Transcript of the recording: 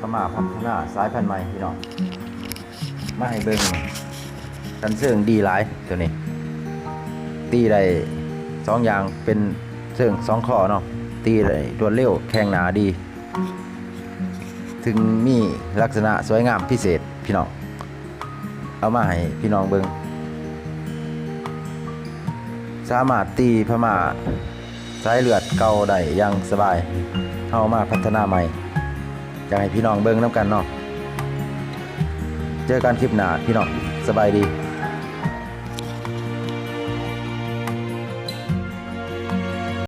ก็มาพัฒนาสายพันธุ์ใหม่พี่น้องมาให้เบิ่งกันเสื่องดีหลายตัวนี้ ตีได้สองอย่างเป็นเสื่องสองข้อเนาะตีได้รวดเร็วแข็งหนาดี ถึงมีลักษณะสวยงามพิเศษพี่น้องเอามาให้พี่น้องเบิ่งสามารถตีพม่าสายเลือดเก่าได้ย่างสบายเอามาพัฒนาใหม่ อยากให้พี่น้องเบิ่งน้ำกันเนาะเจอกันคลิปหน้าพี่น้องสบายดี